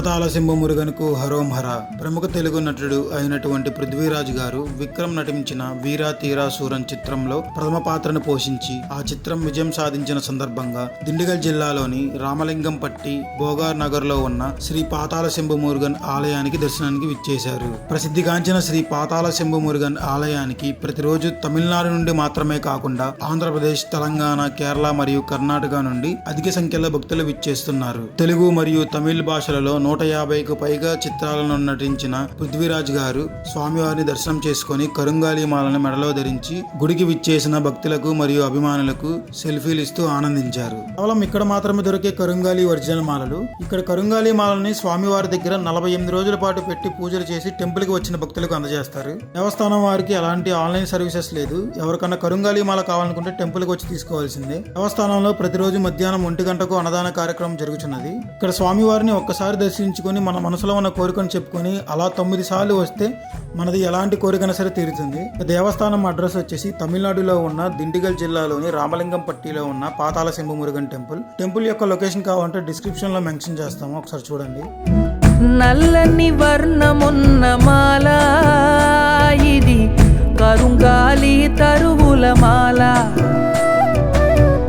పాతాల సింహ మురుగన్కు హరోంహర ప్రముఖ తెలుగు నటుడు అయినటువంటి పృథ్వీరాజ్ గారు విక్రమ్ నటించిన వీరా తీరా సూరన్ చిత్రంలో ప్రథమ పాత్రను పోషించి ఆ చిత్రం విజయం సాధించిన సందర్భంగా దిండిగల్ జిల్లాలోని రామలింగంపట్టి బోగార్ నగర్లో ఉన్న శ్రీ పాతాల శంభు మురుగన్ ఆలయానికి దర్శనానికి విచ్చేశారు. ప్రసిద్ధిగాంచిన శ్రీ పాతాల శంభు మురుగన్ ఆలయానికి ప్రతిరోజు తమిళనాడు నుండి మాత్రమే కాకుండా ఆంధ్రప్రదేశ్ తెలంగాణ కేరళ మరియు కర్ణాటక నుండి అధిక సంఖ్యలో భక్తులు విచ్చేస్తున్నారు. తెలుగు మరియు తమిళ్ భాషలలో నూట యాభైకు పైగా చిత్రాలను నటించిన పృథ్వీరాజ్ గారు స్వామివారిని దర్శనం చేసుకుని కరుంగాలి మాలను మెడలో ధరించి గుడికి విచ్చేసిన భక్తులకు మరియు అభిమానులకు సెల్ఫీలు ఇస్తూ ఆనందించారు. కేవలం ఇక్కడ మాత్రమే దొరికే కరుంగాలి ఒరిజినల్ మాలలు ఇక్కడ కరుంగాలి మాలని స్వామివారి దగ్గర నలభై ఎనిమిది రోజుల పాటు పెట్టి పూజలు చేసి టెంపుల్కి వచ్చిన భక్తులకు అందజేస్తారు. దేవస్థానం వారికి ఎలాంటి ఆన్లైన్ సర్వీసెస్ లేదు. ఎవరికన్నా కరుంగాలి మాల కావాలనుకుంటే టెంపుల్కి వచ్చి తీసుకోవాల్సిందే. దేవస్థానంలో ప్రతిరోజు మధ్యాహ్నం ఒంటి గంటకు అన్నదాన కార్యక్రమం జరుగుతున్నది ఇక్కడ స్వామివారిని ఒక్కసారి ఆలోచించుకొని మన మనసులో ఉన్న కోరికను చెప్పుకొని అలా తొమ్మిది సార్లు వస్తే మనది ఎలాంటి కోరికైనా సరే తీరుతుంది. దేవస్థానం అడ్రస్ వచ్చేసి తమిళనాడులో ఉన్న దిండిగల్ జిల్లాలోని రామలింగంపట్టిలో ఉన్న పాతాల సింహ మురుగన్ టెంపుల్. టెంపుల్ యొక్క లొకేషన్ కావాలంటే డిస్క్రిప్షన్లో మెన్షన్ చేస్తాము. ఒకసారి చూడండి. నల్లని వర్ణమున్న మాల ఇది. కరుంగాలి తరు